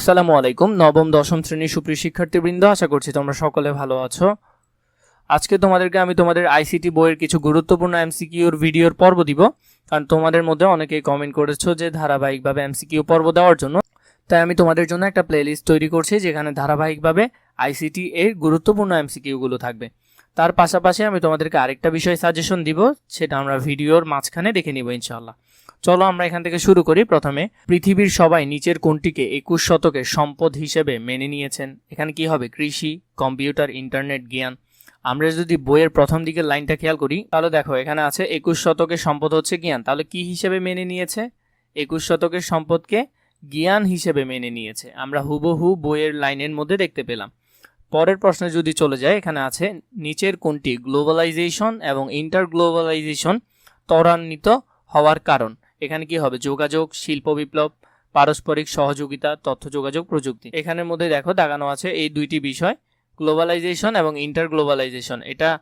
আসসালামু আলাইকুম, নবম, দশম শ্রেণির সুপ্রিয় শিক্ষার্থীবৃন্দ, আশা করছি তোমরা সকলে ভালো আছো। আজকে তোমাদেরকে আমি তোমাদের আইসিটি বইয়ের কিছু গুরুত্বপূর্ণ এমসিকিউর ভিডিওর পর্ব দিব। কারণ তোমাদের মধ্যে অনেকেই কমেন্ট করেছ যে ধারাবাহিকভাবে এমসিকিউ পর্ব দেওয়ার জন্য। তাই আমি তোমাদের জন্য একটা প্লেলিস্ট তৈরি করছি, যেখানে ধারাবাহিকভাবে আইসিটি এর গুরুত্বপূর্ণ এমসিকিউগুলো থাকবে। তার পাশাপাশি আমি তোমাদেরকে আরেকটা বিষয় সাজেশন দিব, সেটা আমরা ভিডিওর মাঝখানে দেখে নিব ইনশাল্লাহ চলো আমরা এখান থেকে শুরু করি প্রথমে। পৃথিবীর সবাই নিচের কোনটিকে একুশ শতকের সম্পদ হিসেবে মেনে নিয়েছেন। এখানে কি হবে? কৃষি, কম্পিউটার, ইন্টারনেট, জ্ঞান। আমরা যদি বইয়ের প্রথম দিকের লাইনটা খেয়াল করি, তাহলে দেখো, এখানে আছে একুশ শতকের সম্পদ হচ্ছে জ্ঞান। তাহলে কি হিসেবে মেনে নিয়েছে? একুশ শতকের সম্পদকে জ্ঞান হিসেবে মেনে নিয়েছে। আমরা হুবহু বইয়ের লাইনের মধ্যে দেখতে পেলাম। পরের প্রশ্নে যদি চলে যায় এখানে আছে নিচের কোনটি গ্লোবালাইজেশন এবং ইন্টার গ্লোবালাইজেশন ত্বরান্বিত হওয়ার কারণ। এখানে কি হবে? যোগাযোগ, শিল্প বিপ্লব, পারস্পরিক সহযোগিতা, তথ্য যোগাযোগ, প্রযুক্তি। এখানের মধ্যে দেখো দাগানো আছে এই দুইটি বিষয়, গ্লোবালাইজেশন এবং ইন্টার গ্লোবালাইজেশন এটা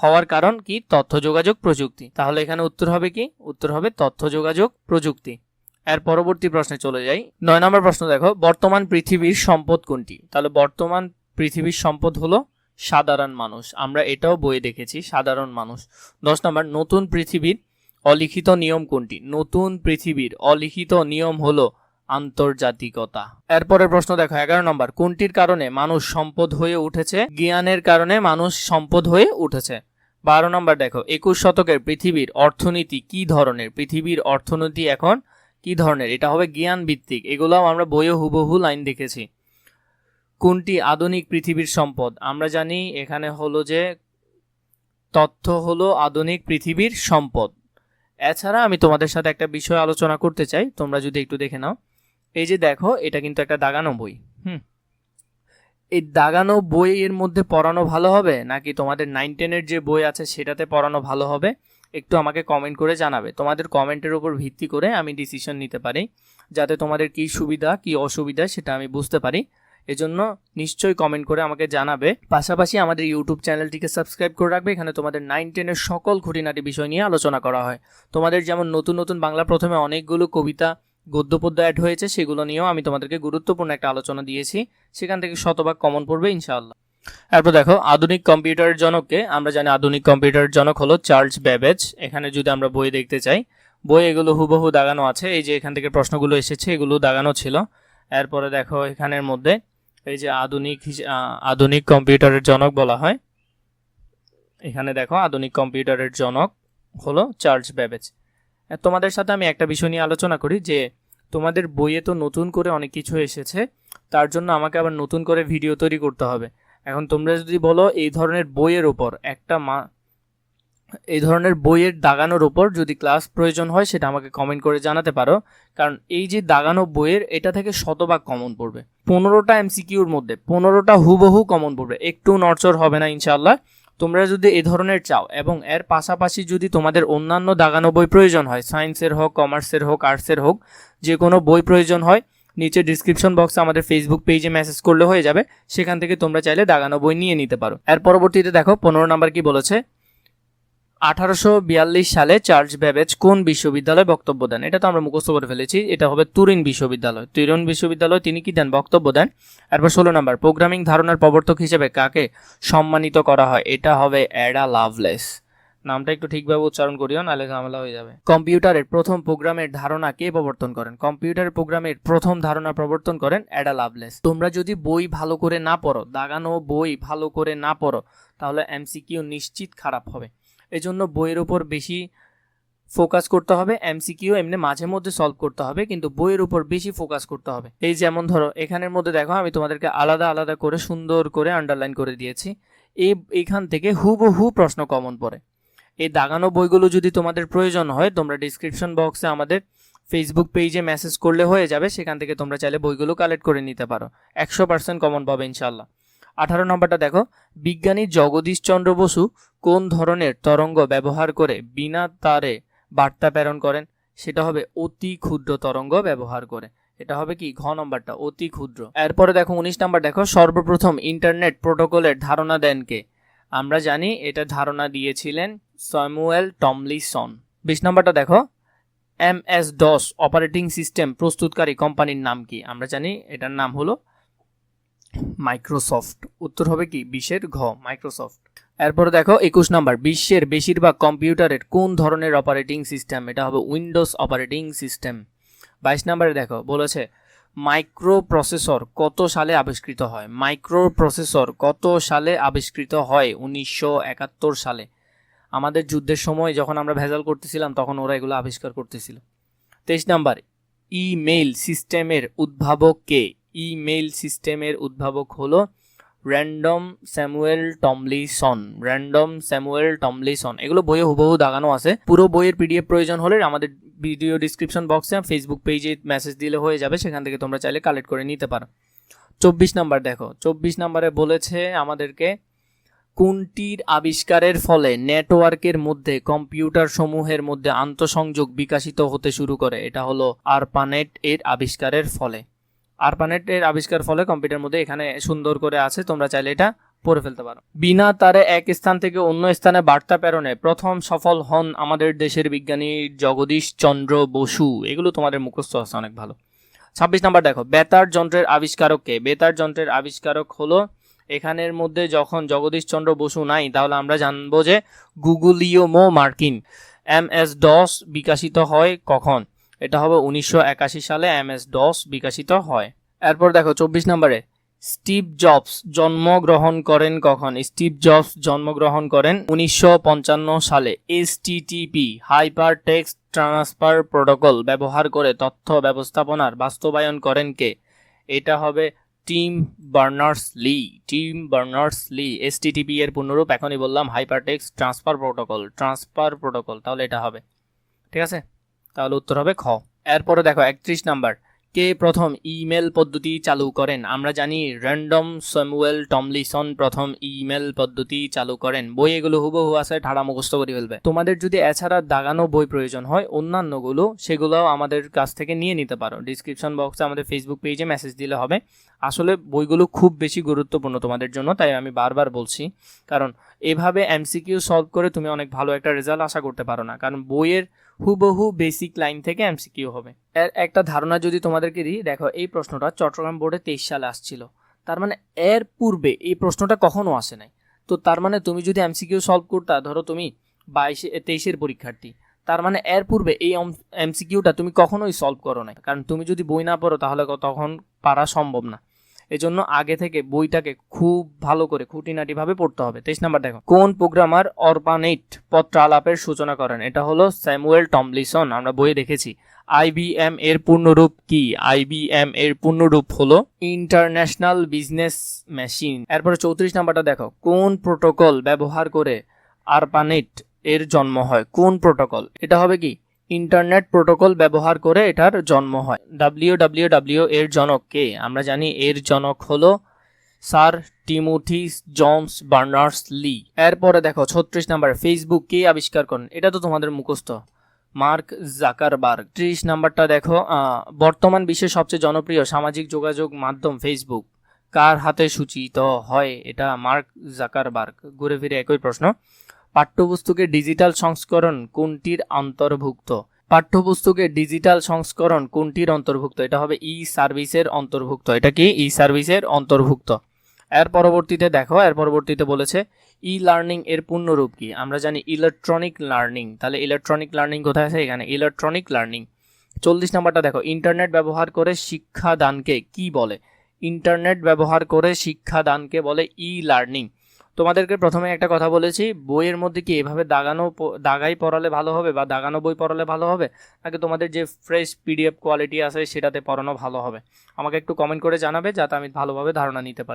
হওয়ার কারণ কি? তথ্য যোগাযোগ, প্রযুক্তি। তাহলে এখানে উত্তর হবে কি? উত্তর হবে তথ্য যোগাযোগ, প্রযুক্তি। এর পরবর্তী প্রশ্নে চলে যাই। নয় নম্বর প্রশ্ন দেখো, বর্তমান পৃথিবীর সম্পদ কোনটি? তাহলে বর্তমান পৃথিবীর সম্পদ হলো সাধারণ মানুষ। আমরা এটাও বইয়ে দেখেছি, সাধারণ মানুষ। দশ নম্বর, নতুন পৃথিবীর অলিখিত নিয়ম কোনটি? নতুন পৃথিবীর অলিখিত নিয়ম হলো আন্তর্জাতিকতা। এরপরের প্রশ্ন দেখো, এগারো নম্বর, কোনটির কারণে মানুষ সম্পদ হয়ে উঠেছে? জ্ঞানের কারণে মানুষ সম্পদ হয়ে উঠেছে। বারো নম্বর দেখো, একুশ শতকের পৃথিবীর অর্থনীতি কি ধরনের? পৃথিবীর অর্থনীতি এখন কি ধরনের? এটা হবে জ্ঞান ভিত্তিক এগুলোও আমরা বইয়ে হুবহু লাইন দেখেছি। কোনটি আধুনিক পৃথিবীর সম্পদ? আমরা জানি এখানে হলো যে, তথ্য হলো আধুনিক পৃথিবীর সম্পদ। এছাড়া আমি তোমাদের সাথে একটা বিষয় আলোচনা করতে চাই, তোমরা যদি একটু দেখে নাও। এই যে দেখো, এটা কিন্তু একটা দাগানো বই, হুম? এই দাগানো বইয়ের মধ্যে পড়ানো ভালো হবে, নাকি তোমাদের নাইন টেনের যে বই আছে সেটাতে পড়ানো ভালো হবে? একটু আমাকে কমেন্ট করে জানাবে। তোমাদের কমেন্টের উপর ভিত্তি করে আমি ডিসিশন নিতে পারি, যাতে তোমাদের কি সুবিধা, কি অসুবিধা সেটা আমি বুঝতে পারি। এজন্য নিশ্চয়ই কমেন্ট করে আমাকে জানাবে। পাশাপাশি আমাদের ইউটিউব চ্যানেলটিকে সাবস্ক্রাইব করে রাখবে, এখানে তোমাদের নাইন টেনের সকল খুঁটিনাটি বিষয় নিয়ে আলোচনা করা হয়। তোমাদের যেমন নতুন নতুন বাংলা প্রথমে অনেকগুলো কবিতা গদ্য পদ্য অ্যাড হয়েছে, সেগুলো নিয়েও আমি তোমাদেরকে গুরুত্বপূর্ণ একটা আলোচনা দিয়েছি। সেখান থেকে শতভাগ কমন পড়বে, ইনশাআল্লাহ। এরপর দেখো, আধুনিক কম্পিউটারের জনককে, আমরা জানি আধুনিক কম্পিউটারের জনক হলো চার্লস ব্যাবেজ। এখানে যদি আমরা বই দেখতে চাই, বই এগুলো হুবহু দাগানো আছে। এই যে এখান থেকে প্রশ্নগুলো এসেছে, এগুলো দাগানো ছিল। এরপরে দেখো, এখানের মধ্যে এই যে আধুনিক আধুনিক কম্পিউটারের জনক বলা হয়। এখানে দেখো, আধুনিক কম্পিউটারের জনক হলো চার্লস ব্যাবেজ। তোমাদের সাথে আমি একটা বিষয় নিয়ে আলোচনা করি যে, তোমাদের বইয়ে তো নতুন করে অনেক কিছু এসেছে, তার জন্য আমাকে আবার নতুন করে ভিডিও তৈরি করতে হবে। এখন তোমরা যদি বলো এই ধরনের বইয়ের ওপর একটা মা এই ধরনের বইয়ের দাগানোর ওপর যদি ক্লাস প্রয়োজন হয়, সেটা আমাকে কমেন্ট করে জানাতে পারো। কারণ এই যে দাগানো বইয়ের, এটা থেকে শতভাগ কমন পড়বে। পনেরোটা এমসিকিউর মধ্যে, পনেরোটা হুবহু কমন পড়বে। একটু নড়চড় হবে না ইনশাল্লাহ তোমরা যদি এ ধরনের চাও, এবং এর পাশাপাশি যদি তোমাদের অন্যান্য দাগানো বই প্রয়োজন হয় সায়েন্সের হোক কমার্সের হোক আর্টসের হোক, যে কোনো বই প্রয়োজন হয়, নিচে ডিসক্রিপশন বক্সে আমাদের ফেসবুক পেজে মেসেজ করলে হয়ে যাবে। সেখান থেকে তোমরা চাইলে দাগানো বই নিয়ে নিতে পারো। এর পরবর্তীতে দেখো, পনেরো নাম্বার কি বলেছে? আঠারোশো বিয়াল্লিশ সালে চার্লস ব্যাবেজ কোন বিশ্ববিদ্যালয়ে বক্তব্য দেন? এটা তো আমরা মুখস্থ করে ফেলেছি। এটা হবে তুরিন বিশ্ববিদ্যালয়। তুরিন বিশ্ববিদ্যালয় তিনি কি দেন? বক্তব্য দেন। এরপর ষোলো নম্বর, প্রোগ্রামিং ধারণার প্রবর্তক হিসেবে কাকে সম্মানিত করা হয়? এটা হবে অ্যাডা লাভলেস। নামটা একটু ঠিকভাবে উচ্চারণ করিও, নাহলে ঝামেলা হয়ে যাবে। কম্পিউটারের প্রথম প্রোগ্রামের ধারণা কে প্রবর্তন করেন? কম্পিউটারের প্রোগ্রামের প্রথম ধারণা প্রবর্তন করেন অ্যাডা লাভলেস। তোমরা যদি বই ভালো করে না পড়ো, দাগানো বই ভালো করে না পড়ো, তাহলে এমসিকিউ নিশ্চিত খারাপ হবে। এজন্য বইয়ের উপর বেশি ফোকাস করতে হবে, এমসিকিউ এমনি মাঝে মধ্যে সলভ করতে হবে, কিন্তু বইয়ের উপর বেশি ফোকাস করতে হবে। এই যেমন ধরো, এখানের মধ্যে দেখো, আমি তোমাদেরকে আলাদা আলাদা করে সুন্দর করে আন্ডারলাইন করে দিয়েছি। এই এখান থেকে হুবহু প্রশ্ন কমন পড়ে। এই দাগানো বইগুলো যদি তোমাদের প্রয়োজন হয়, তোমরা ডিসক্রিপশন বক্সে আমাদের ফেসবুক পেজে মেসেজ করলে হয়ে যাবে, সেখান থেকে তোমরা চাইলে বইগুলো কালেক্ট করে নিতে পারো। একশো পার্সেন্ট কমন পাবে ইনশাল্লাহ আঠারো নম্বরটা দেখো, বিজ্ঞানী জগদীশ চন্দ্র বসু কোন ধরনের তরঙ্গ ব্যবহার করে বিনা তারে বার্তা প্রেরণ করেন? সেটা হবে অতি ক্ষুদ্র তরঙ্গ ব্যবহার করে। এটা হবে কি? ঘ নম্বরটা, অতি ক্ষুদ্র। এরপরে দেখো উনিশ নম্বর, দেখো, সর্বপ্রথম ইন্টারনেট প্রোটোকলের ধারণা দেন কে? আমরা জানি এটা ধারণা দিয়েছিলেন স্যামুয়েল টমলিসন। বিশ নম্বরটা দেখো, M S DOS operating system প্রস্তুতকারী কোম্পানির নাম কি? আমরা জানি এটার নাম হলো মাইক্রোসফট। উত্তর হবে কি? বিশের ঘ, মাইক্রোসফট। এরপরে দেখো, একুশ নাম্বার। বিশ্বের বেশিরভাগ কম্পিউটারের কোন ধরনের অপারেটিং সিস্টেম? এটা হবে উইন্ডোজ অপারেটিং সিস্টেম। বাইশ নাম্বারে দেখো, বলেছে মাইক্রো প্রসেসর কত সালে আবিষ্কৃত হয়? মাইক্রো প্রসেসর কত সালে আবিষ্কৃত হয়? উনিশশো একাত্তর সালে। আমাদের যুদ্ধের সময় যখন আমরা ভেজাল করতেছিলাম, তখন ওরা এগুলো আবিষ্কার করতেছিল। তেইশ নাম্বার, ইমেইল সিস্টেমের উদ্ভাবক কে? ইমেইল সিস্টেমের উদ্ভাবক হলো Raymond Samuel Tomlinson. Raymond Samuel Tomlinson. এগুলো বইয়ে হুবহু দাগানো আছে। পুরো বইয়ের পিডিএফ প্রয়োজন হলে আমাদের ভিডিও ডিসক্রিপশন বক্সে ফেসবুক পেজে মেসেজ দিলে হয়ে যাবে, সেখান থেকে তোমরা চাইলে কালেক্ট করে নিতে পারো। চব্বিশ নাম্বার দেখো। চব্বিশ নাম্বারে বলেছে আমাদেরকে, কোনটির আবিষ্কারের ফলে নেটওয়ার্কের মধ্যে কম্পিউটার সমূহের মধ্যে আন্তঃসংযোগ বিকাশিত হতে শুরু করে? এটা হলো আরপানেট এর আবিষ্কারের ফলে। আরপানেট এর আবিষ্কার ফলে কম্পিউটার মধ্যে এখানে সুন্দর করে আছে, তোমরা চাইলে এটা পড়ে ফেলতে পারো। বিনা তারে এক স্থান থেকে অন্য স্থানে বার্তা প্রেরণে প্রথম সফল হন আমাদের দেশের বিজ্ঞানী জগদীশ চন্দ্র বসু। এগুলো তোমাদের মুখস্থ আছে, অনেক ভালো। ছাব্বিশ নাম্বার দেখো, বেতার যন্ত্রের আবিষ্কারককে বেতার যন্ত্রের আবিষ্কারক হলো এখানের মধ্যে যখন জগদীশ চন্দ্র বসু নাই, তাহলে আমরা জানব যে গুগুলিও মো মার্কিন এম এস ডস বিকাশিত হয় কখন? এটা হবে উনিশশো একাশি সালে এম এস ডস বিকাশিত হয়। এরপর দেখো, চব্বিশ নম্বরে, স্টিভ জবস জন্মগ্রহণ করেন কখন? স্টিভ জবস জন্মগ্রহণ করেন উনিশশো পঞ্চান্ন সালে। HTTP hyper text transfer protocol, ব্যবহার করে তথ্য ব্যবস্থাপনার বাস্তবায়ন করেন কে? এটা হবে Tim Berners Lee, Tim Berners Lee. H HTTP এর পূর্ণরূপ, এখনই বললাম hyper text transfer protocol transfer protocol, তাহলে এটা হবে। ঠিক আছে? তাহলে উত্তর হবে খ। এরপরে দেখো, একত্রিশ নাম্বার। কে প্রথম ইমেল পদ্ধতি চালু করেন? আমরা জানি র্যান্ডম স্যামুয়েল টমলিসন প্রথম ইমেল পদ্ধতি চালু করেন। বই এগুলো হুবহু আছে, ঠাড়া মুখস্থ করে ফেলবে। তোমাদের যদি এছাড়া দাগানো বই প্রয়োজন হয়, অন্যান্যগুলো সেগুলোও আমাদের কাছ থেকে নিয়ে নিতে পারো। ডিসক্রিপশন বক্সে আমাদের ফেসবুক পেজে মেসেজ দিলে হবে। আসলে বইগুলো খুব বেশি গুরুত্বপূর্ণ তোমাদের জন্য, তাই আমি বারবার বলছি। কারণ এভাবে এমসিকিউ সলভ করে তুমি অনেক ভালো একটা রেজাল্ট আশা করতে পারো না। কারণ বইয়ের হুবহু বেসিক লাইন থেকে এমসিকিউ হবে। এর একটা ধারণা যদি তোমাদেরকে দিই, দেখো এই প্রশ্নটা চট্টগ্রাম বোর্ডে তেইশ সালে আসছিল। তার মানে এর পূর্বে এই প্রশ্নটা কখনো আসে নাই। তো তার মানে তুমি যদি এমসিকিউ সলভ করতা, ধরো তুমি বাইশে, তেইশের পরীক্ষার্থী, তার মানে এর পূর্বে এই এমসিকিউটা তুমি কখনোই সলভ করো না কারণ তুমি যদি বই না পড়ো, তাহলে তখন পারা সম্ভব না। এজন্য আগে থেকে বইটাকে খুব ভালো করে খুঁটিনাটিভাবে পড়তে হবে। তেইশ নাম্বার দেখো, কোন প্রোগ্রামার অরপানেট পত্রালাপের সূচনা করেন? এটা হলো স্যামুয়েল টমলিসন, আমরা বইয়ে দেখেছি। আইবিএম এর পূর্ণরূপ কি? আইবিএম এর পূর্ণরূপ হলো ইন্টারন্যাশনাল বিজনেস মেশিন। এরপরে চৌত্রিশ নাম্বারটা দেখো, কোন প্রোটোকল ব্যবহার করে আরপানেট এর জন্ম হয়? কোন প্রোটোকল? এটা হবে কি? ইন্টারনেট প্রোটোকল ব্যবহার করে এটার জন্ম হয়। ডাব্লিউ ডাব্লিউ ডাব্লিউ এর জনক কে? আমরা জানি এর জনক হলো sir Timothy Johns Berners Lee. এরপরে দেখো, ছত্রিশ নাম্বার, ফেসবুক কে আবিষ্কার করেন? এটা তো তোমাদের মুখস্থ। Mark Zuckerberg. ত্রিশ নাম্বারটা দেখো বর্তমান বিশ্বের সবচেয়ে জনপ্রিয় সামাজিক যোগাযোগ মাধ্যম ফেসবুক। কার হাতে সূচিত হয় এটা? Mark Zuckerberg. ঘুরে ফিরে একই প্রশ্ন। পাঠ্যপুস্তকের ডিজিটাল সংস্করণ কোনটির অন্তর্ভুক্ত? পাঠ্যপুস্তকের ডিজিটাল সংস্করণ কোনটির অন্তর্ভুক্ত? এটা হবে ই সার্ভিসের অন্তর্ভুক্ত। এটা কি? ই সার্ভিসের অন্তর্ভুক্ত। এর পরবর্তীতে দেখো, এর পরবর্তীতে বলেছে ই লার্নিং এর পূর্ণরূপ কি? আমরা জানি ইলেকট্রনিক লার্নিং। তাহলে ইলেকট্রনিক লার্নিং কোথায় আছে? এখানে ইলেকট্রনিক লার্নিং। চল্লিশ নাম্বারটা দেখো, ইন্টারনেট ব্যবহার করে শিক্ষাদানকে কি বলে? ইন্টারনেট ব্যবহার করে শিক্ষাদানকে বলে ই লার্নিং তোমাদেরকে প্রথমে একটা কথা বলেছি, বইয়ের মধ্যে কি এভাবে দাগানো দাগাই পড়ালে ভালো হবে বা দাগানো বই পড়ালে ভালো হবে? নাকি তোমাদের যে ফ্রেশ পিডিএফ কোয়ালিটি আছে সেটাতে পড়ানো ভালো হবে? আমাকে একটু কমেন্ট করে জানাবে যাতে আমি ভালোভাবে ধারণা নিতে পারি।